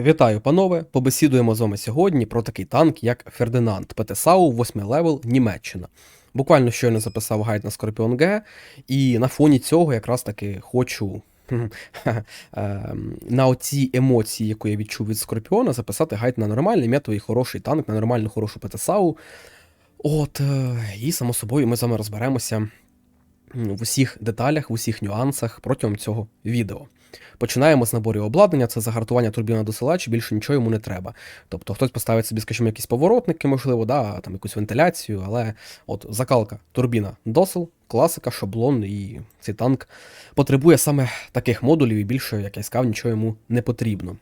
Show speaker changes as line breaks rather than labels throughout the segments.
Вітаю, панове! Побесідуємо з вами сьогодні про такий танк, як Фердинанд ПТСАУ 8 левел Німеччина. Буквально щойно записав гайд на Скорпіон Г, і на фоні цього якраз таки хочу ем, на оці емоції, яку я відчув від Скорпіона, записати гайд на нормальний метовий хороший танк, на нормальну хорошу ПТСАУ. От, е, і само собою ми з вами розберемося в усіх деталях, в усіх нюансах протягом цього відео. Починаємо з наборів обладнання, це загартування турбіна досилач, більше нічого йому не треба. Тобто хтось поставить собі, скажімо, якісь поворотники, можливо, да, там якусь вентиляцію, але от закалка турбіна досил, класика, шаблон, і цей танк потребує саме таких модулів, і більше, як я сказав, нічого йому не потрібно.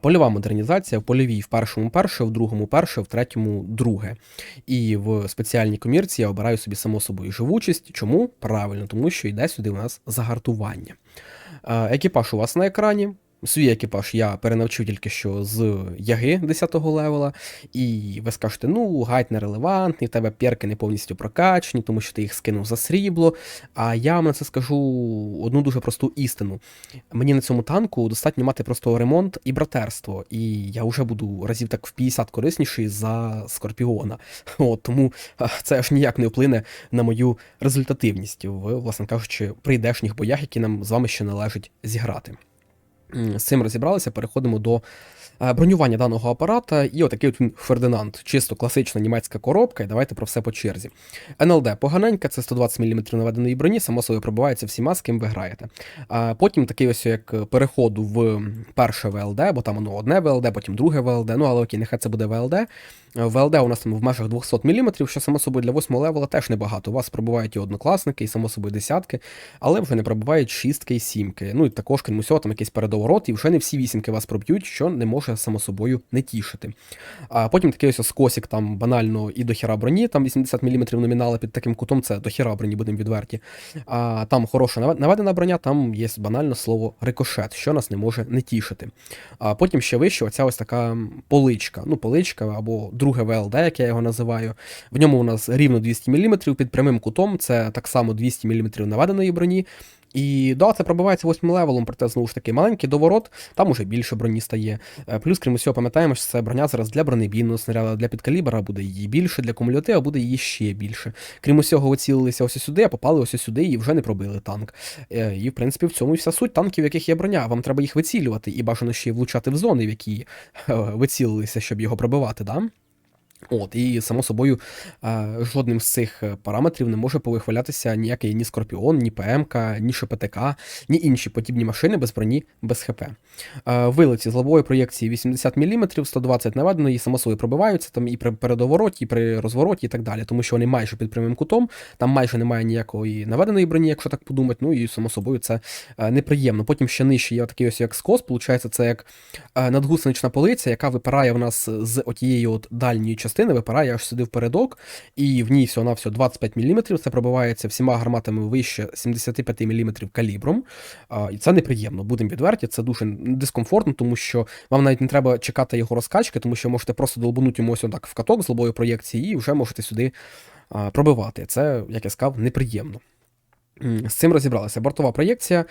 Польова модернізація в польовій в першому перше, в другому перше, в третьому друге. І в спеціальній комірці я обираю собі само собою живучість. Чому? Правильно, тому що йде сюди у нас загартування. Екіпаж у вас на екрані. Свій екіпаж я перенавчив тільки що з яги 10-го левела, і ви скажете, ну, гайд нерелевантний, в тебе перки не повністю прокачені, тому що ти їх скинув за срібло. А я вам на це скажу одну дуже просту істину. Мені на цьому танку достатньо мати просто ремонт і братерство, і я вже буду разів так в 50 корисніший за Скорпіона. От, Тому це аж ніяк не вплине на мою результативність в, власне кажучи, прийдешніх боях, які нам з вами ще належить зіграти. З цим розібралися, переходимо до бронювання даного апарата. І отакий от він Фердинанд, чисто класична німецька коробка, і давайте про все по черзі. НЛД поганенька, це 120 мм наведеної броні, само собою пробивається всіма, з ким ви граєте. А потім такий ось як переходу в перше ВЛД, бо там воно одне ВЛД, потім друге ВЛД. Ну але окей, нехай це буде ВЛД. ВЛД у нас там в межах 200 мм, що само собою для 8 левела теж небагато. У вас пробувають і однокласники, і само собою десятки, але вже не пробувають шістки і сімки. Ну і також, крім усього, там якийсь передоворот, і вже не всі вісімки вас проб'ють, що не може само собою не тішити. А потім такий ось скосік там банально і до хіра броні, там 80 мм номінала під таким кутом, це до хіра броні, будемо відверті. А там хороша наведена броня, там є банально слово рикошет, що нас не може не тішити. А потім ще вище, оця ось така поличка. Ну, поличка або друге ВЛД, як я його називаю. В ньому у нас рівно 200 мм під прямим кутом, це так само 200 мм наведеної броні. І да, це пробивається 8 левелом, проте знову ж таки маленький доворот, там уже більше броні стає. Е, Плюс, крім усього, пам'ятаємо, що це броня зараз для бронебійного снаряду, для підкалібра буде її більше, для кумулятива буде її ще більше. Крім усього, оцілилися ось сюди, а попали ось сюди і вже не пробили танк. Е, І в принципі в цьому і вся суть танків, в яких є броня. Вам треба їх вицілювати і бажано ще й влучати в зони, в які е, вицілилися, щоб його пробивати, да? От, і само собою е, жодним з цих е, параметрів не може повихвалятися ніякий ні Скорпіон, ні ПМК, ні ШПТК, ні інші подібні машини без броні, без ХП. Е, вилиці з лобової проєкції 80 мм, 120 наведено, і само собою пробиваються там і при передовороті, і при розвороті, і так далі, тому що вони майже під прямим кутом, там майже немає ніякої наведеної броні, якщо так подумати, ну і само собою це неприємно. Потім ще нижче є такий ось як скос, виходить, це як надгусенична полиця, яка випирає в нас з отієї от дальньої частини, випирає аж сюди впередок, і в ній всього на всього 25 мм, це пробивається всіма гарматами вище 75 мм калібром. А, І це неприємно, будемо відверті, це дуже дискомфортно, тому що вам навіть не треба чекати його розкачки, тому що можете просто долбанути йому ось так в каток з лобою проєкції і вже можете сюди пробивати. Це, як я сказав, неприємно. З цим розібралися. Бортова проєкція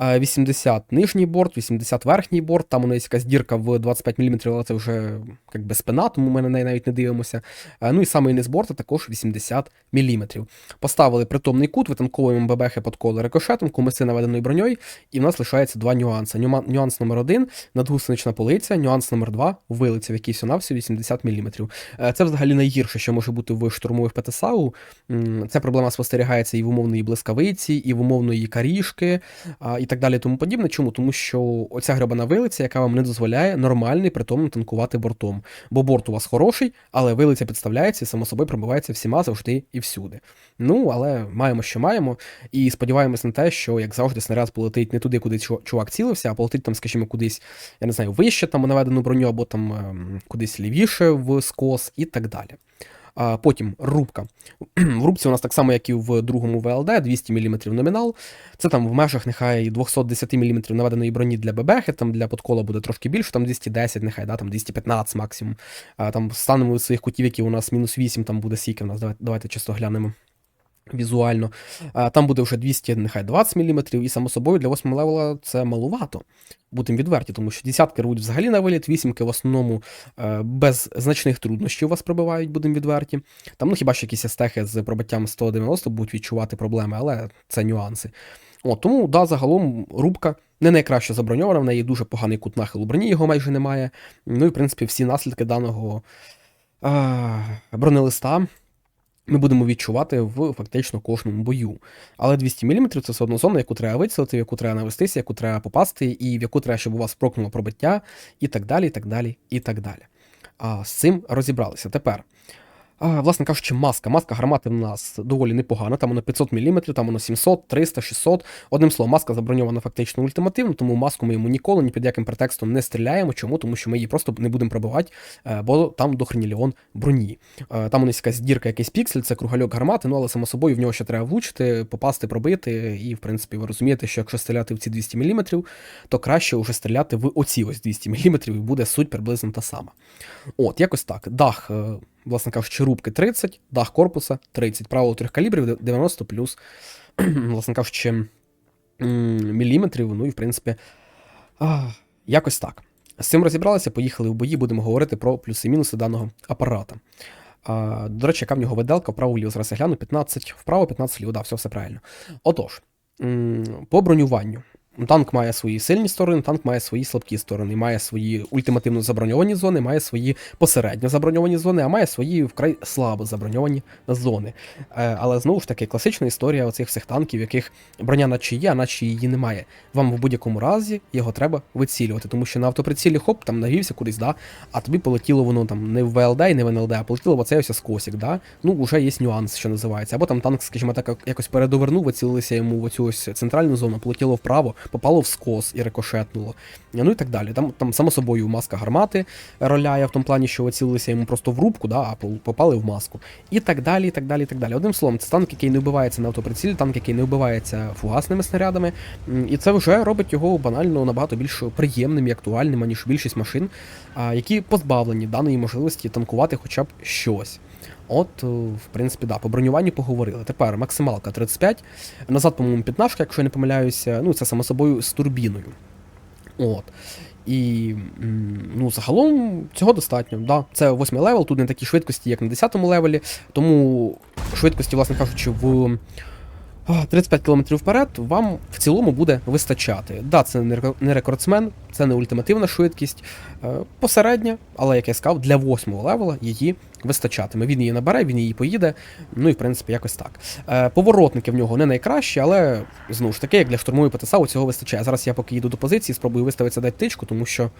е, 80 нижній борт, 80 верхній борт. Там у є якась дірка в 25 мм, але це вже як би спина, тому ми на неї навіть не дивимося. Е, Ну і самий низ борта також 80 мм. Поставили притомний кут, витанковуємо бебехи під коло рикошетом, кумиси наведеною броньою, і в нас лишається два нюанси. Нюанс номер один надгусенична полиця, нюанс номер два вилиця, в якій всього 80 мм. Е, Це взагалі найгірше, що може бути в штурмових ПТСАУ. Ця проблема спостерігається і в умовної блискавиці, і в умовної карішки, і так далі, тому подібне. Чому? Тому що оця гребана вилиця, яка вам не дозволяє нормально і притомно танкувати бортом. Бо борт у вас хороший, але вилиця підставляється і само собою пробивається всіма завжди і всюди. Ну, але маємо, що маємо, і сподіваємось на те, що, як завжди, снаряд полетить не туди, куди чувак цілився, а полетить там, скажімо, кудись, я не знаю, вище там наведену броню, або там ем, кудись лівіше в скос і так далі. А потім рубка. В рубці у нас так само, як і в другому ВЛД, 200 мм номінал. Це там в межах нехай 210 мм наведеної броні для ББХи, там для подкола буде трошки більше, там 210, нехай, да, там 215 максимум. А, там станемо своїх кутів, які у нас мінус 8, там буде сіки у нас. Давайте, давайте чисто глянемо. Візуально. Там буде вже 200, нехай 20 мм, і само собою для 8 левела це малувато. Будемо відверті, тому що десятки рвуть взагалі на виліт, вісімки в основному е, без значних труднощів вас пробивають, будемо відверті. Там, ну хіба що якісь естехи з пробиттям 190 будуть відчувати проблеми, але це нюанси. От, тому, да, загалом рубка не найкраще заброньована, в неї дуже поганий кут нахилу броні, його майже немає. Ну і, в принципі, всі наслідки даного а, бронелиста ми будемо відчувати в фактично кожному бою. Але 200 мм це все одно зона, яку треба вицілити, в яку треба навестися, яку треба попасти, і в яку треба, щоб у вас прокнуло пробиття, і так далі, і так далі, і так далі. А з цим розібралися. Тепер. Власне кажучи, маска. Маска гармати в нас доволі непогана. Там воно 500 мм, там воно 700, 300, 600. Одним словом, маска заброньована фактично ультимативно, тому маску ми йому ніколи ні під яким претекстом не стріляємо. Чому? Тому що ми її просто не будемо пробивати, е, бо там до хреніліон броні. Е, Там у нас якась дірка, якийсь піксель, це кругальок гармати, ну але само собою в нього ще треба влучити, попасти, пробити. І, в принципі, ви розумієте, що якщо стріляти в ці 200 мм, то краще вже стріляти в оці ось 200 мм, і буде суть приблизно та сама. От, якось так. Дах. Власне кажучи, рубки 30, дах корпуса 30, правило трьох калібрів 90 плюс, власне кажучи, міліметрів. Ну і в принципі, якось так. З цим розібралися, поїхали в бої, будемо говорити про плюси-мінуси даного апарата. А, До речі, яка в нього виделка, вправо-ліво зараз я гляну, 15 вправо, 15 вліво, да, все все правильно. Отож, по бронюванню. Танк має свої сильні сторони, танк має свої слабкі сторони, має свої ультимативно заброньовані зони, має свої посередньо заброньовані зони, а має свої вкрай слабо заброньовані зони. Е, але знову ж таки, класична історія оцих всіх танків, яких броня наче є, а наче її немає. Вам в будь-якому разі його треба вицілювати, тому що на автоприцілі хоп, там навівся кудись, да, а тобі полетіло воно там не в ВЛД не в НЛД, а полетіло в оцей ось скосік, да. Ну, вже є нюанс, що називається. Або там танк, скажімо так, якось передовернув, вицілилися йому в оцю ось центральну зону, полетіло вправо попало в скос і рикошетнуло. Ну і так далі. Там, там само собою, маска гармати роляє в тому плані, що оцілилися йому просто в рубку, да, а попали в маску. І так далі, і так далі, і так далі. Одним словом, це танк, який не вбивається на автоприцілі, танк, який не вбивається фугасними снарядами. І це вже робить його банально набагато більш приємним і актуальним, аніж більшість машин, які позбавлені даної можливості танкувати хоча б щось. От, е, в принципі, да, по бронюванню поговорили. Тепер максималка 35. Назад, по-моєму, 15, якщо я не помиляюся, ну це само собою з турбіною. От. І ну, загалом цього достатньо. Да. Це 8 левел, тут не такі швидкості, як на 10 левелі, тому швидкості, власне кажучи, в 35 км вперед вам в цілому буде вистачати. Да, це не рекордсмен, це не ультимативна швидкість, е, посередня, але як я сказав, для 8 левела її вистачатиме. Він її набере, він її поїде. Ну і в принципі якось так. Е, поворотники в нього не найкращі, але знову ж таки, як для штурмової ПТСАУ цього вистачає. Зараз я поки їду до позиції, спробую виставитися дати тичку, тому що.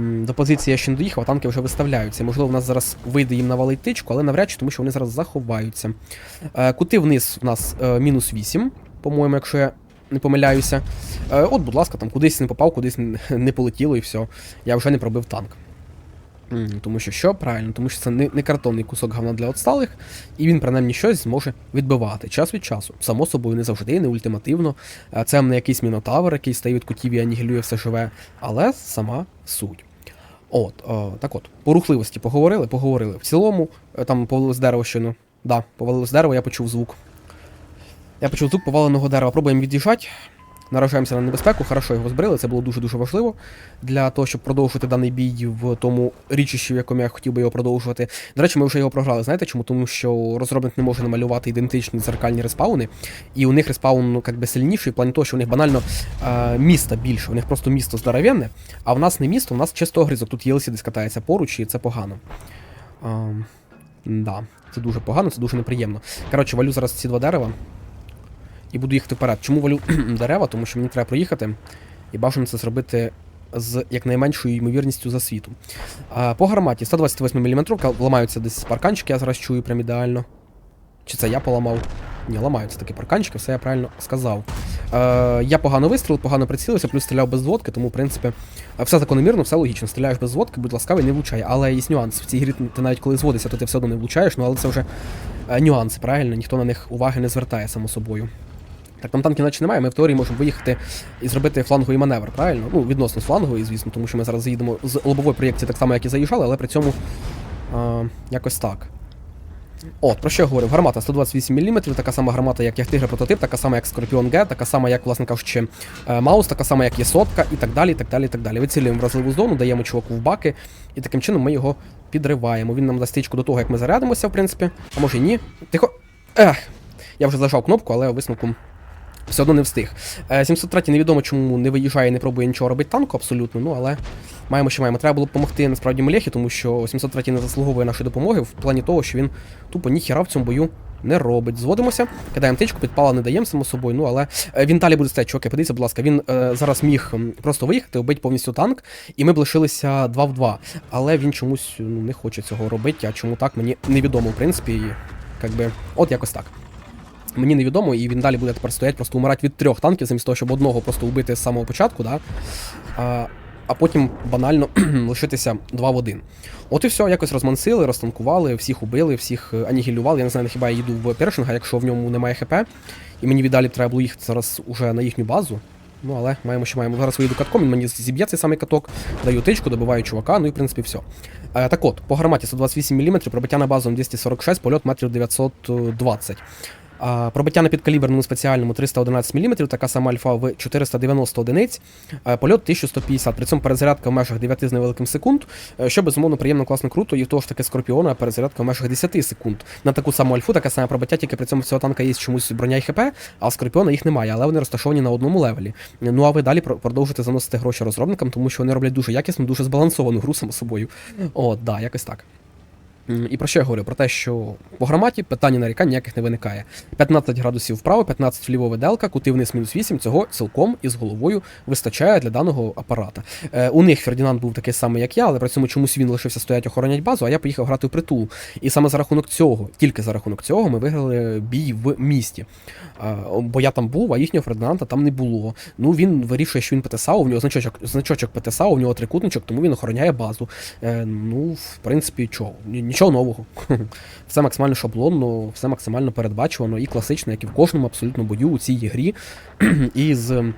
До позиції я ще не доїхав, а танки вже виставляються. Можливо, в нас зараз вийде їм навалить тичку, але навряд чи, тому що вони зараз заховаються. Е, кути вниз у нас е, мінус 8, по-моєму, якщо я не помиляюся. От, будь ласка, там кудись не попав, кудись не полетіло і все. Я вже не пробив танк. Тому що що? Правильно, тому що це не не картонний кусок говна для отсталих, і він принаймні щось зможе відбивати час від часу. Само собою, не завжди, не ультимативно. Це не якийсь мінотавр, який стає від кутів і анігілює все живе, але сама суть. От, о, так от, по рухливості поговорили, поговорили. В цілому, е, там повалилось дерево щойно. Да, повалилось дерево, я почув звук. Я почув звук поваленого дерева. Пробуємо від'їжджати наражаємося на небезпеку, хорошо його збрили, це було дуже-дуже важливо для того, щоб продовжувати даний бій в тому річищі, в якому я хотів би його продовжувати. До речі, ми вже його програли. Знаєте чому? Тому що розробник не може намалювати ідентичні дзеркальні респауни, і у них респаун ну, як би сильніший, в плані того, що у них банально е, міста більше, у них просто місто здоровенне, а в нас не місто, у нас чисто огрізок. Тут ЄЛСі десь катається поруч, і це погано. Е, да, Це дуже погано, це дуже неприємно. Коротше, валю зараз ці два дерева і буду їхати вперед. Чому валю дерева? Тому що мені треба проїхати і бажано це зробити з якнайменшою ймовірністю за світу. А, По гарматі 128 мм ламаються десь парканчики, я зараз чую прям ідеально. Чи це я поламав? Ні, ламаються такі парканчики, все я правильно сказав. Е, Я погано вистрілив, погано прицілився, плюс стріляв без зводки, тому, в принципі, все закономірно, все логічно. Стріляєш без зводки, будь ласкавий, не влучай. Але є нюанс. В цій грі ти навіть коли зводишся, то ти все одно не влучаєш, ну але це вже е, нюанси, правильно? Ніхто на них уваги не звертає, само собою. Так, там танків наче немає, ми в теорії можемо виїхати і зробити фланговий маневр, правильно? Ну, відносно фланговий, звісно, тому що ми зараз заїдемо з лобової проєкції так само, як і заїжджали, але при цьому а, якось так. От, про що я говорив? Гармата 128 мм, така сама гармата, як Ягтигр прототип, така сама, як Скорпіон Г, така сама, як, власне кажучи, е, Маус, така сама, як є сотка, і так далі. і так далі, і так далі. Вицілюємо вразливу зону, даємо чуваку в баки, і таким чином ми його підриваємо. Він нам дасть стичку до того, як ми зарядимося, в принципі. А може і ні. Тихо. Ех! Я вже зажав кнопку, але висновку все одно не встиг. Е, 703 невідомо, чому не виїжджає не пробує нічого робити танку, абсолютно, ну але маємо, що маємо. Треба було допомогти насправді Мелехі, тому що 703 не заслуговує нашої допомоги в плані того, що він тупо ніхіра в цьому бою не робить. Зводимося, кидаємо тичку, підпала не даємо, само собою. Ну але е, він далі буде стояти, чуваки, подивіться, будь ласка, він е, зараз міг просто виїхати, вбити повністю танк, і ми б лишилися 2 в 2. Але він чомусь ну, не хоче цього робити. А чому так, мені невідомо, в принципі, і, як би, от якось так. Мені невідомо, і він далі буде тепер стояти, просто умирати від трьох танків, замість того, щоб одного просто вбити з самого початку, да? а, а потім банально лишитися два в один. От і все, якось розмансили, розтанкували, всіх убили, всіх е, анігілювали. Я не знаю, хіба я їду в першинга, якщо в ньому немає ХП, і мені віддалі треба було їхати зараз уже на їхню базу. Ну, але маємо, що маємо. Зараз виїду катком, він мені зіб'є цей самий каток, даю тичку, добиваю чувака, ну і в принципі все. Е, так от, по гарматі 128 мм, пробиття на базу 246, польот метрів 920. Пробиття на підкаліберному спеціальному 311 мм, така сама альфа в 490 одиниць, польот 1150, при цьому перезарядка в межах 9 з невеликим секунд, е, що безумовно приємно, класно, круто, і в того ж таки Скорпіона перезарядка в межах 10 секунд. На таку саму альфу, таке саме пробиття, тільки при цьому цього танка є чомусь броня і ХП, а Скорпіона їх немає, але вони розташовані на одному левелі. Ну а ви далі продовжуєте заносити гроші розробникам, тому що вони роблять дуже якісну, дуже збалансовану гру само собою. О, да, якось так. І про що я говорю? Про те, що по громаді питання нарікань ніяких не виникає. 15 градусів вправо, 15 вліво виделка, кути вниз мінус 8, цього цілком із головою вистачає для даного апарата. Е, у них Фердінанд був такий самий, як я, але при цьому чомусь він лишився стояти охоронять базу, а я поїхав грати в притул. І саме за рахунок цього, тільки за рахунок цього, ми виграли бій в місті. Е, бо я там був, а їхнього Фердинанда там не було. Ну він вирішує, що він ПТСАУ, у нього значочок, значочок ПТСАУ, у нього трикутничок, тому він охороняє базу. Е, ну, в принципі, чого? Ні- Нічого нового. Все максимально шаблонно, все максимально передбачувано і класично, як і в кожному абсолютно бою у цій грі. із е,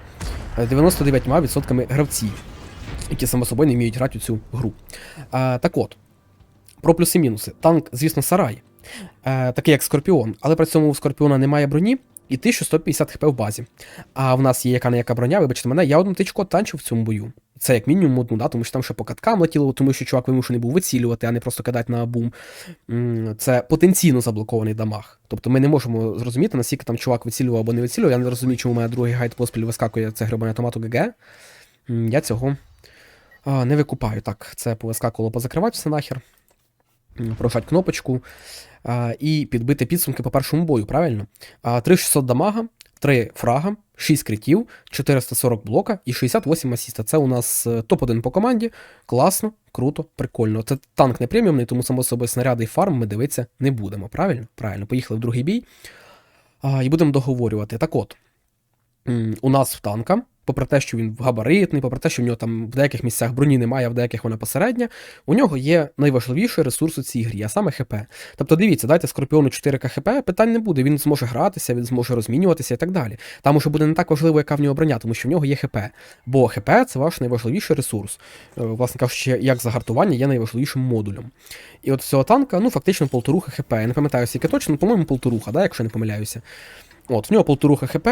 99% гравців, які само собою не вміють грати у цю гру. А, так от, про плюси-мінуси. Танк, звісно, сарай, е, такий як Скорпіон, але при цьому у Скорпіона немає броні. І 1150 хп в базі. А в нас є яка не яка броня, вибачте мене, я одну тичку танчив в цьому бою. Це як мінімум одну, да, тому що там ще по каткам летіло, тому що чувак вимушений був вицілювати, а не просто кидати на бум. Це потенційно заблокований дамаг. Тобто ми не можемо зрозуміти, наскільки там чувак вицілював або не вицілював. Я не розумію, чому у мене другий гайд поспіль вискакує це грибаний автомату ГГ. Я цього не викупаю. Так, це повискакувало позакривати все нахер. М, Прожать кнопочку і підбити підсумки по першому бою, правильно? А, 3600 дамага, 3 фрага, 6 критів, 440 блока і 68 асіста. Це у нас е, топ-1 по команді. Класно, круто, прикольно. Це танк не преміумний, тому само собою снаряди і фарм ми дивитися не будемо. Правильно? Правильно, поїхали в другий бій. А, і будемо договорювати. Так от, у нас в танка, попри те, що він габаритний, попри те, що в нього там в деяких місцях броні немає, а в деяких вона посередня, у нього є найважливіший ресурс у цій грі, а саме ХП. Тобто, дивіться, дайте Скорпіону 4К ХП, питань не буде, він зможе гратися, він зможе розмінюватися і так далі. Там уже буде не так важливо, яка в нього броня, тому що в нього є ХП. Бо ХП це ваш найважливіший ресурс. Е, Власне кажучи, як загартування є найважливішим модулем. І от цього танка, ну, фактично, полторуха ХП. Я не пам'ятаю, скільки точно, по-моєму, полторуха, да, якщо я не помиляюся. От, в нього полторуха ХП.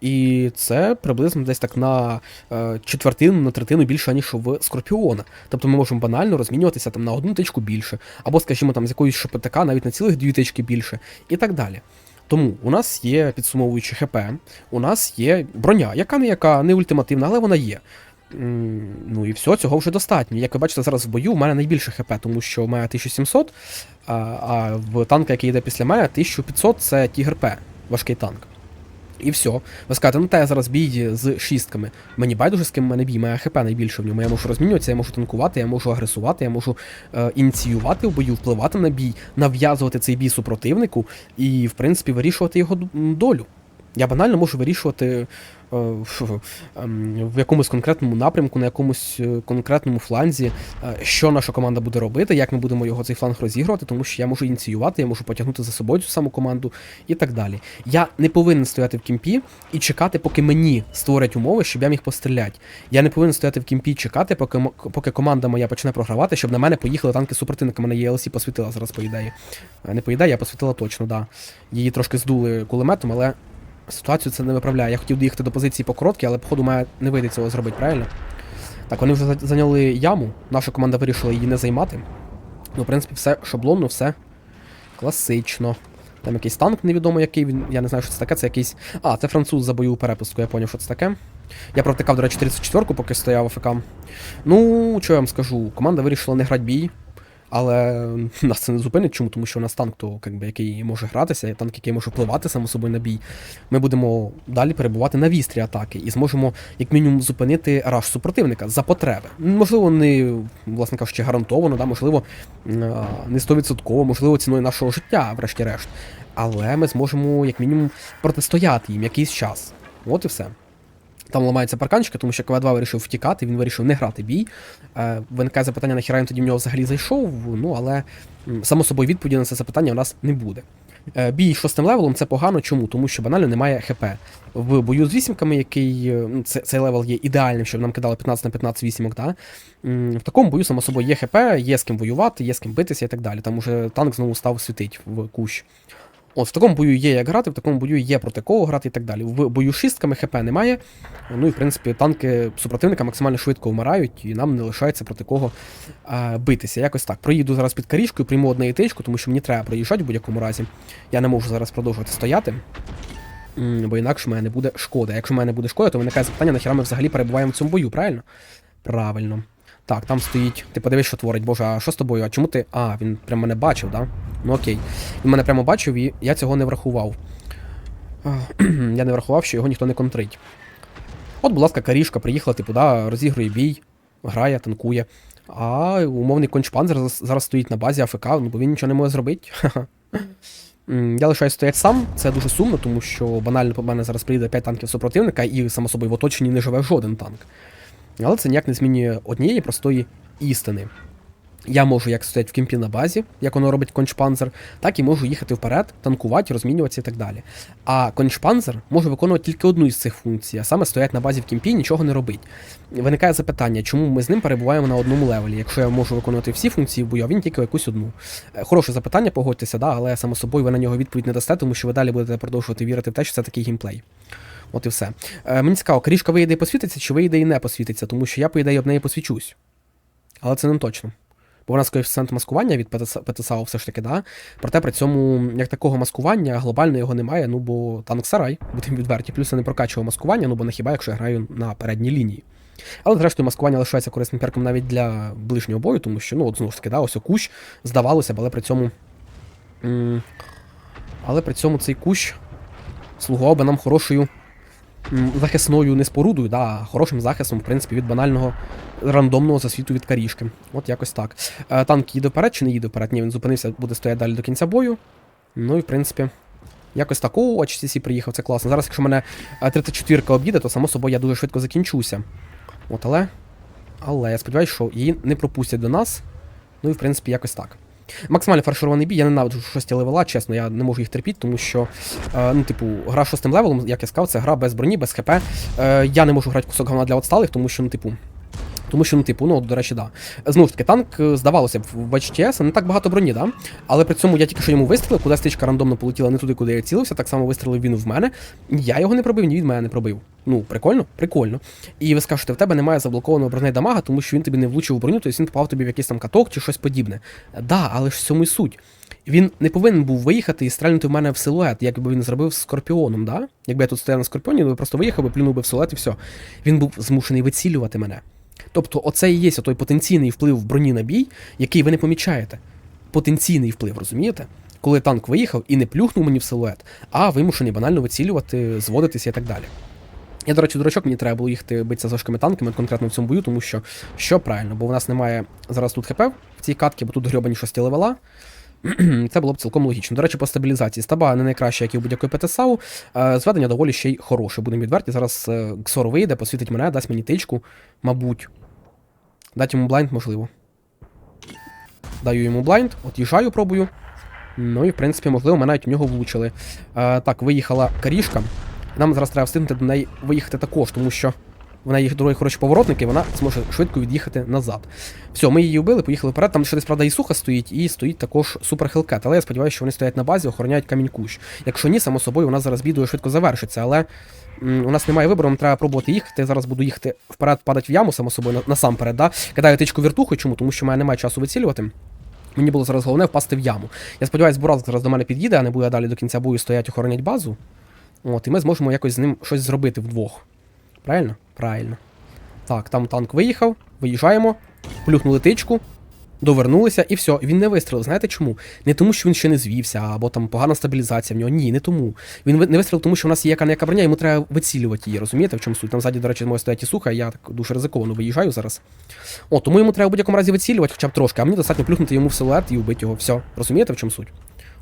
І це приблизно десь так на е, четвертину, на третину більше, ніж в Скорпіона. Тобто ми можемо банально розмінюватися там на одну тичку більше, або, скажімо, там з якоїсь ШПТК навіть на цілих дві тички більше, і так далі. Тому у нас є підсумовуючи ХП, у нас є броня, яка не яка, не ультимативна, але вона є. Ну і все, цього вже достатньо. Як ви бачите, зараз в бою в мене найбільше ХП, тому що в мене 1700, а, в танка, який йде після мене, 1500 це Тігр П, важкий танк. І все. Ви скажете, ну та я зараз бій з шістками. Мені байдуже, з ким мене бій, моя ХП найбільше в ньому. Я можу розмінюватися, я можу танкувати, я можу агресувати, я можу е, ініціювати в бою, впливати на бій, нав'язувати цей бій супротивнику і, в принципі, вирішувати його долю. Я банально можу вирішувати в, ем, в якомусь конкретному напрямку, на якомусь е, конкретному фланзі, е, що наша команда буде робити, як ми будемо його цей фланг розігрувати, тому що я можу ініціювати, я можу потягнути за собою цю саму команду і так далі. Я не повинен стояти в кімпі і чекати, поки мені створять умови, щоб я міг постріляти. Я не повинен стояти в кімпі і чекати, поки, поки команда моя почне програвати, щоб на мене поїхали танки супротивника. Мене ЄЛС посвітила зараз, по ідеї. Е, Не по ідеї, а посвітила точно, да. Її трошки здули кулеметом, але ситуацію це не виправляє. Я хотів доїхати до позиції по короткій, але походу має не вийде цього зробити, правильно? Так, вони вже зайняли яму. Наша команда вирішила її не займати. Ну, в принципі, все шаблонно, все класично. Там якийсь танк невідомо який, він, я не знаю, що це таке, це якийсь. А, це француз за бойову перепустку, я поняв, що це таке. Я провтикав, до речі, 34-ку, поки стояв АФК. Ну, що я вам скажу, команда вирішила не грати бій, але нас це не зупинить. Чому? Тому що у нас танк, то, как би, який може гратися, танк, який може впливати само собою на бій. Ми будемо далі перебувати на вістрі атаки і зможемо, як мінімум, зупинити раш супротивника за потреби. Можливо, не, власне кажучи, гарантовано, да, можливо, не 100%, можливо, ціною нашого життя, врешті-решт. Але ми зможемо, як мінімум, протистояти їм якийсь час. От і все. Там ламаються парканчики, тому що КВ2 вирішив втікати, він вирішив не грати бій. Е, виникає запитання, нахіра він тоді в нього взагалі зайшов. Ну, але само собою відповіді на це запитання у нас не буде. Е, бій шостим левелом це погано. Чому? Тому що банально немає ХП. В бою з вісімками, який е, ну, це, цей левел є ідеальним, щоб нам кидали 15 на 15 вісімок, да? В такому бою, само собою, є ХП, є з ким воювати, є з ким битися і так далі. Там уже танк знову став світить в кущ. От в такому бою є як грати, в такому бою є проти кого грати і так далі. В бою шістками ХП немає. Ну і в принципі танки супротивника максимально швидко вмирають, і нам не лишається проти кого а, битися. Якось так. Проїду зараз під карішкою, прийму одне ітечку, тому що мені треба проїжджати в будь-якому разі. Я не можу зараз продовжувати стояти. Бо інакше в мене не буде шкода. Якщо в мене буде шкода, то виникає запитання, нахіра ми взагалі перебуваємо в цьому бою, правильно? Правильно. Так, там стоїть. Ти подивись, що творить. Боже, а що з тобою? А чому ти. А, він прям мене бачив, да? Ну окей. Він мене прямо бачив і я цього не врахував. Я не врахував, що його ніхто не контрить. От, будь ласка, карішка приїхала, типу, да, розігрує бій, грає, танкує. А умовний кончпанзер зараз- стоїть на базі АФК, ну бо він нічого не може зробити. Я лишаюсь стояти сам, це дуже сумно, тому що банально по мене зараз приїде 5 танків супротивника, і само собою в оточенні не живе жоден танк. Але це ніяк не змінює однієї простої істини. Я можу як стояти в кемпі на базі, як воно робить кончпанзер, так і можу їхати вперед, танкувати, розмінюватися і так далі. А кончпанзер може виконувати тільки одну із цих функцій, а саме стоять на базі в кемпі і нічого не робить. Виникає запитання, чому ми з ним перебуваємо на одному левелі, якщо я можу виконувати всі функції в бою, а він тільки якусь одну. Е, Хороше запитання, погодьтеся, да, але само собою ви на нього відповідь не дасте, тому що ви далі будете продовжувати вірити в те, що це такий геймплей. От і все. Е, мені цікаво, крішка вийде і посвітиться, чи вийде і не посвітиться, тому що я, по ідеї, об неї посвічусь. Але це не точно. Бо в нас коефіцієнт маскування від ПТСАУ все ж таки, да. Проте при цьому, як такого маскування, глобально його немає, ну бо танк сарай, будемо відверті. Плюс я не прокачував маскування, ну бо не хіба якщо я граю на передній лінії. Але зрештою маскування лишається корисним перком навіть для ближнього бою, тому що, ну, от знову ж таки, да, ось кущ, здавалося б, але при цьому. Але при цьому цей кущ слугував би нам хорошою захисною не спорудою, да, а хорошим захистом, в принципі, від банального рандомного засвіту від карішки. От якось так. Е, танк їде вперед чи не їде вперед? Ні, він зупинився, буде стояти далі до кінця бою. Ну і в принципі. Якось так. О, HTC приїхав, це класно. Зараз, якщо мене е, 34 об'їде, то само собою я дуже швидко закінчуся. От, але. Але я сподіваюся, що її не пропустять до нас. Ну і в принципі, якось так. Максимально фарширований бій, я ненавиджу шості левела, чесно, я не можу їх терпіти, тому що, е, ну, типу, гра шостим левелом, як я сказав, це гра без броні, без хп. Е, я не можу грати кусок говна для отсталих, тому що, ну, типу. Тому що, ну, типу, ну, до речі, да. Знову ж таки, танк, е, здавалося б, в HTS не так багато броні, да? Але при цьому я тільки що йому вистрілив, куди стичка рандомно полетіла не туди, куди я цілився, так само вистрілив він в мене. Я його не пробив, ні він мене не пробив. Ну, прикольно? Прикольно. І ви скажете, в тебе немає заблокованого броней дамага, тому що він тобі не влучив в броню, тобто він попав тобі в якийсь там каток чи щось подібне. Да, але ж в цьому і суть. Він не повинен був виїхати і стрельнути в мене в силует, як би він зробив з скорпіоном, да? Якби я тут стояв на скорпіоні, ну просто виїхав би, плюнув би в силует і все. Він був змушений вицілювати мене. Тобто, оце і є той потенційний вплив в броні на бій, який ви не помічаєте. Потенційний вплив, розумієте? Коли танк виїхав і не плюхнув мені в силует, а вимушений банально вицілювати, зводитися і так далі. Я, до речі, дурачок, мені треба було їхати битися з важкими танками конкретно в цьому бою, тому що що правильно, бо у нас немає зараз тут ХП в цій катці, бо тут грьобані шості левела. Це було б цілком логічно. До речі, по стабілізації стаба не найкраще, як і у будь-якої ПТСАУ. Е, Зведення доволі ще й хороше. Будемо відверті. Зараз е, Ксор вийде, посвітить мене, дасть мені тичку, мабуть. Дать йому блайнд, можливо. Даю йому блайнд, от їжджаю, пробую. Ну і в принципі, можливо, ми навіть в нього влучили. Е, так, виїхала карішка. Нам зараз треба встигнути до неї виїхати також, тому що в неї другий хороший поворотник, і вона зможе швидко від'їхати назад. Все, ми її вбили, поїхали вперед. Там ще десь, правда, і суха стоїть, і стоїть також супер хелкет. Але я сподіваюся, що вони стоять на базі, охороняють камінь кущ. Якщо ні, само собою, нас зараз бідою швидко завершиться, але м, у нас немає вибору, нам треба пробувати їхати. Я зараз буду їхати вперед, падати в яму, само собою, на- насамперед. Да? Кидаю тичку віртуху. Чому? Тому що в мене немає часу вицілювати. Мені було зараз головне впасти в яму. Я сподіваюся, Бурак зараз до мене під'їде, а не буде далі до кінця бою стоять охоронять базу. От, і ми зможемо якось з ним щось зробити вдвох. Правильно? Правильно. Так, там танк виїхав, виїжджаємо, плюхнули тичку, довернулися і все. Він не вистрілив. Знаєте чому? Не тому, що він ще не звівся, або там погана стабілізація в нього. Ні, не тому. Він не вистрілив, тому що в нас є яка броня, йому треба вицілювати її, розумієте, в чому суть? Там ззаді, до речі, моя стоять і суха, я так дуже ризиковано виїжджаю зараз. О, тому йому треба в будь-якому разі вицілювати, хоча б трошки, а мені достатньо плюхнути йому в силует і вбити його. Все. Розумієте, в чому суть?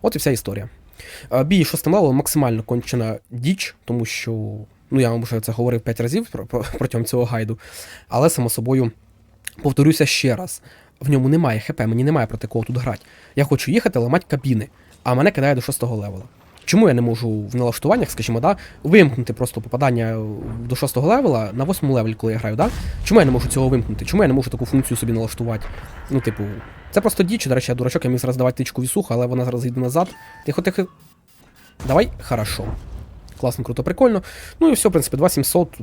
От і вся історія. Е, Бій шостим левелом максимально кончена діч, тому що. Ну, я вам вже це говорив 5 разів про- про- протягом цього гайду. Але, само собою, повторюся ще раз: в ньому немає ХП, мені немає проти кого тут грати. Я хочу їхати, ламати кабіни, а мене кидає до шостого левела. Чому я не можу в налаштуваннях, скажімо, да, вимкнути просто попадання до шостого левела на восьмому левелі, коли я граю, да? Чому я не можу цього вимкнути? Чому я не можу таку функцію собі налаштувати? Ну, типу, це просто діч, до речі, я дурачок, я міг зараз давати тичку вісуху, але вона зараз йде назад. Тихо, тихо. Давай, хорошо. Класно, круто, прикольно. Ну і все, в принципі, 2700.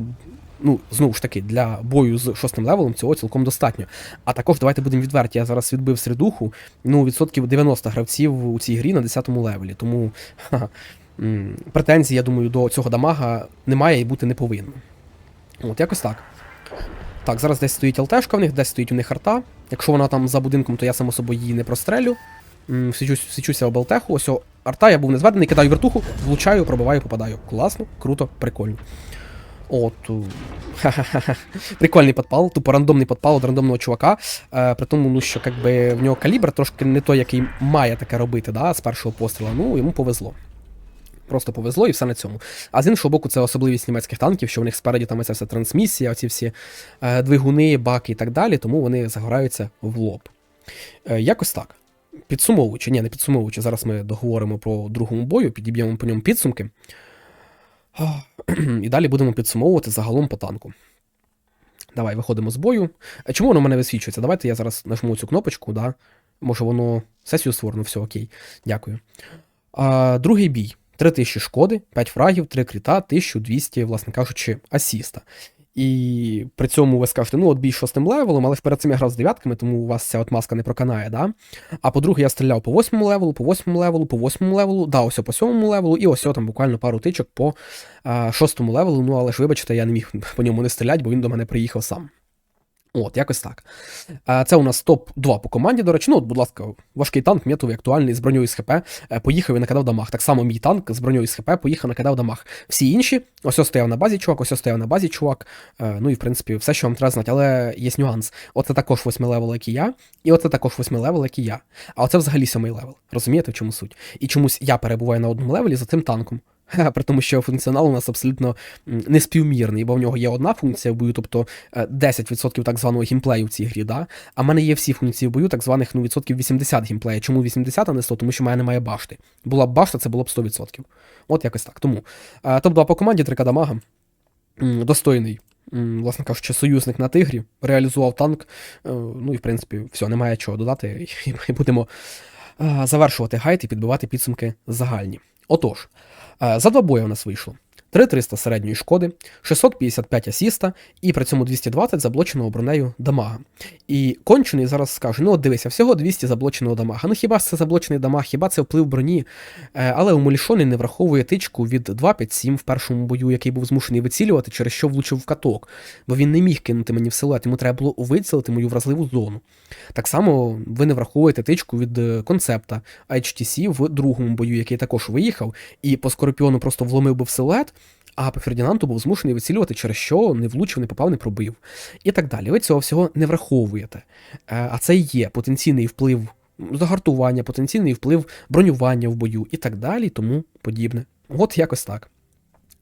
Ну, знову ж таки, для бою з шостим левелом цього цілком достатньо. А також давайте будемо відверті. Я зараз відбив середуху. Ну, відсотків 90 гравців у цій грі на 10-му левелі. Тому ха-ха, претензій, я думаю, до цього дамага немає і бути не повинно. От, якось так. Так, зараз десь стоїть ЛТшка в них, десь стоїть у них арта. Якщо вона там за будинком, то я само собою її не прострелю. Січуся об ЛТху. Ось арта, я був не зведений, кидаю вертуху, влучаю, пробиваю, попадаю. Класно, круто, прикольно. От. Прикольний подпал, тупо рандомний подпал від рандомного чувака. Е, при тому, ну, що якби, в нього калібр трошки не той, який має таке робити, да, з першого пострілу. Ну, йому повезло. Просто повезло і все на цьому. А з іншого боку, це особливість німецьких танків, що в них спереді там ця вся трансмісія, оці всі е, двигуни, баки і так далі, тому вони загораються в лоб. Е, якось так. Підсумовуючи, ні, не підсумовуючи, зараз ми договоримо про другому бою, підіб'ємо по ньому підсумки. І далі будемо підсумовувати загалом по танку. Давай, виходимо з бою. Чому воно в мене висвічується? Давайте я зараз нажму цю кнопочку, да? Може воно сесію створено, все окей. Дякую. А, другий бій. 3000 шкоди, 5 фрагів, 3 кріта, 1200, власне кажучи, асіста. І при цьому ви скажете, ну от бій шостим левелом, але перед цим я грав з дев'ятками, тому у вас ця от маска не проканає, да? А по-друге, я стріляв по восьмому левелу, по восьмому левелу, по восьмому левелу, да, ось по сьомому левелу, і ось там буквально пару тичок по а, шостому левелу. Ну, але ж вибачте, я не міг по ньому не стріляти, бо він до мене приїхав сам. От, якось так. А, Це у нас топ-2 по команді, до речі. Ну, от, будь ласка, важкий танк, м'ятовий, актуальний, з броньою з ХП. е, Поїхав і накидав дамаг. Так само мій танк з броньою з ХП поїхав, накидав дамаг. Всі інші, ось ось стояв на базі чувак, ось ось стояв на базі чувак. Е, Ну і в принципі, все, що вам треба знати, але є нюанс. Оце також восьмий левел, як і я, і оце також восьмий левел, як і я. А оце взагалі сьомий левел. Розумієте, в чому суть? І чомусь я перебуваю на одному левелі за цим танком. При тому, що функціонал у нас абсолютно неспівмірний, бо в нього є одна функція в бою, тобто е, 10% так званого гімплею в цій грі, да? а в мене є всі функції в бою, так званих ну, відсотків 80 гімплею. Чому 80, а не 100? Тому що в мене немає башти. Була б башта, це було б 100%. От якось так. Тому е, топ-2 по команді, 3 дамага. Достойний, власне кажучи, союзник на тигрі, реалізував танк. Е, Ну і в принципі, все, немає чого додати. І, будемо е, завершувати гайд і підбивати підсумки загальні. Отож, е, за два бої у нас вийшло. 3300 середньої шкоди, 655 асіста і при цьому 220 заблоченого бронею дамага. І кончений зараз скаже: ну от дивися, всього 200 заблоченого дамага. Ну хіба це заблочений дамаг, хіба це вплив броні? Е, але умалішоний не враховує тичку від 257 в першому бою, який був змушений вицілювати, через що влучив в каток, бо він не міг кинути мені в силует, йому треба було вицілити мою вразливу зону. Так само ви не враховуєте тичку від е, концепта HTC в другому бою, який також виїхав, і по скорпіону просто вломив би в силует, а по Фердінанту був змушений вицілювати, через що не влучив, не попав, не пробив. І так далі. Ви цього всього не враховуєте. Е, А це є потенційний вплив загартування, потенційний вплив бронювання в бою і так далі, тому подібне. От якось так.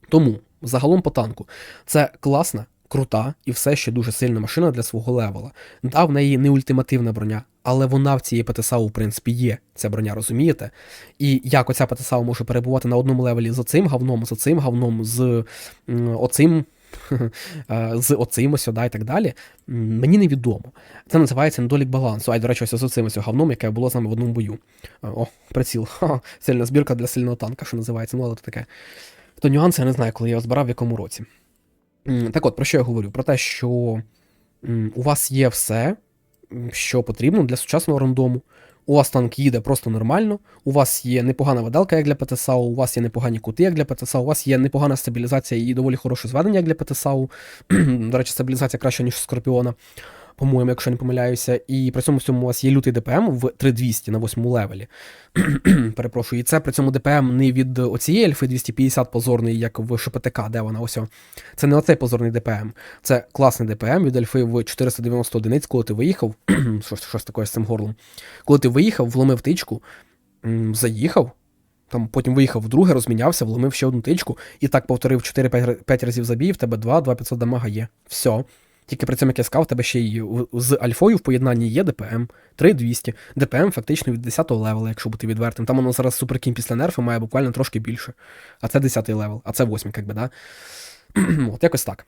Тому, загалом по танку, це класна, крута і все ще дуже сильна машина для свого левела. Да, в неї не ультимативна броня, але вона в цій ПТСАУ, в принципі, є ця броня, розумієте? І як оця ПТСАУ може перебувати на одному левелі з оцим говном, з оцим говном, з оцим. е, З оцим ось да, і так далі, мені невідомо. Це називається недолік балансу. А й, до речі, ось з оцим ось говном, яке було з нами в одному бою. Е, О, приціл. Ха, сильна збірка для сильного танка, що називається. Ну, але то таке. То нюанси я не знаю, коли я його збирав, в якому році. Так от, про що я говорю? Про те, що у вас є все, що потрібно для сучасного рандому. У вас танк їде просто нормально, у вас є непогана видалка, як для ПТСАУ, у вас є непогані кути, як для ПТСАУ, у вас є непогана стабілізація і доволі хороше зведення, як для ПТСАУ. До речі, стабілізація краща, ніж у Скорпіона, по-моєму, якщо не помиляюся. І при цьому всьому у вас є лютий ДПМ в 3200 на 8 левелі. Перепрошую, і це при цьому ДПМ не від оцієї альфи 250 позорний, як в ШПТК, де вона ось. Це не оцей позорний ДПМ. Це класний ДПМ від альфи в 490 одиниць, коли ти виїхав. Що ж щось таке з цим горлом? Коли ти виїхав, вломив тичку, заїхав. Там потім виїхав вдруге, розмінявся, вломив ще одну тичку, і так повторив 4-5 разів забій, в тебе 2, 2500 дамага є. Все. Тільки при цьому, як я сказав, тебе ще й з альфою в поєднанні є ДПМ 3200. ДПМ фактично від 10 го левела, якщо бути відвертим. Там воно зараз суперкім після нерфу має буквально трошки більше. А це 10-й левел, а це 8, як би, да? От якось так.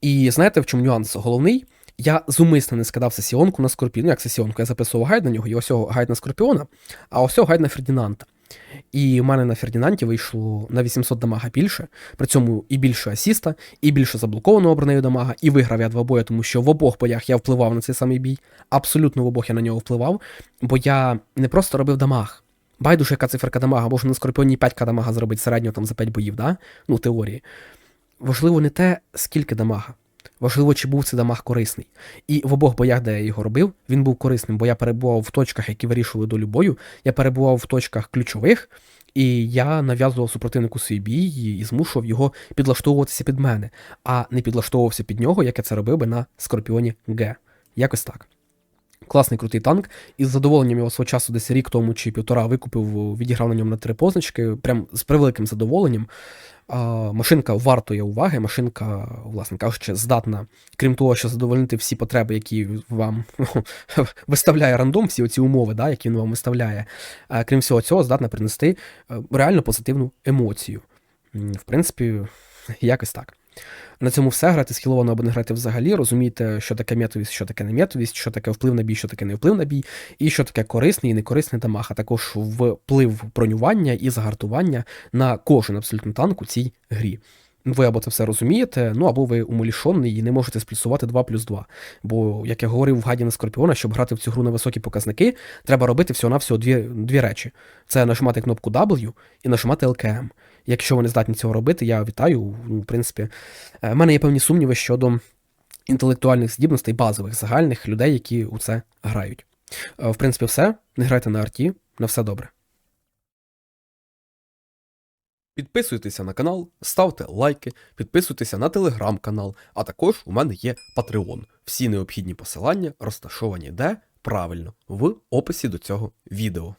І знаєте, в чому нюанс головний? Я зумисно не скидав сесіонку на Скорпіон. Ну, як сесіонку, я записував гайд на нього, і ось гайд на Скорпіона, а ось гайд на Фердінанта. І в мене на Фердінанті вийшло на 800 дамага більше, при цьому і більше асіста, і більше заблокованого бронею дамага, і виграв я два бої, тому що в обох боях я впливав на цей самий бій. Абсолютно в обох я на нього впливав, бо я не просто робив дамаг. Байдуже, яка циферка дамага, можна на Скорпіоні 5 дамага зробити середньо там за 5 боїв, да? Ну, теорії. Важливо не те, скільки дамага. Важливо, чи був цей дамаг корисний. І в обох боях, де я його робив, він був корисним, бо я перебував в точках, які вирішували долю бою, я перебував в точках ключових, і я нав'язував супротивнику свій бій і, змушував його підлаштовуватися під мене, а не підлаштовувався під нього, як я це робив би на Скорпіоні Г. Якось так. Класний крутий танк. І з задоволенням його свого часу десь рік тому чи півтора викупив, відіграв на ньому на три позначки, прям з превеликим задоволенням. А, машинка вартує уваги, машинка, власне кажучи, здатна, крім того, що задовольнити всі потреби, які вам виставляє рандом, всі оці умови, да, які він вам виставляє. А, крім всього цього, здатна принести е, реально позитивну емоцію. В принципі, якось так. На цьому все. Грати схіловано або не грати взагалі. Розумієте, що таке метовість, що таке не метовість, що таке вплив на бій, що таке не вплив на бій, і що таке корисний і некорисний дамаг, а також вплив бронювання і загартування на кожен абсолютно танк у цій грі. Ви або це все розумієте, ну або ви умалішонний і не можете сплюсувати 2 плюс 2. Бо, як я говорив в гаді на Скорпіона, щоб грати в цю гру на високі показники, треба робити всього-навсього дві, дві речі: це нажимати кнопку W і нажимати LKM. Якщо ви не здатні цього робити, я вітаю. Ну, в принципі, Е, в мене є певні сумніви щодо інтелектуальних здібностей, базових, загальних людей, які у це грають. Е, В принципі, все. Не грайте на арті. На все добре. Підписуйтеся на канал, ставте лайки, підписуйтеся на телеграм-канал, а також у мене є Patreon. Всі необхідні посилання розташовані де правильно в описі до цього відео.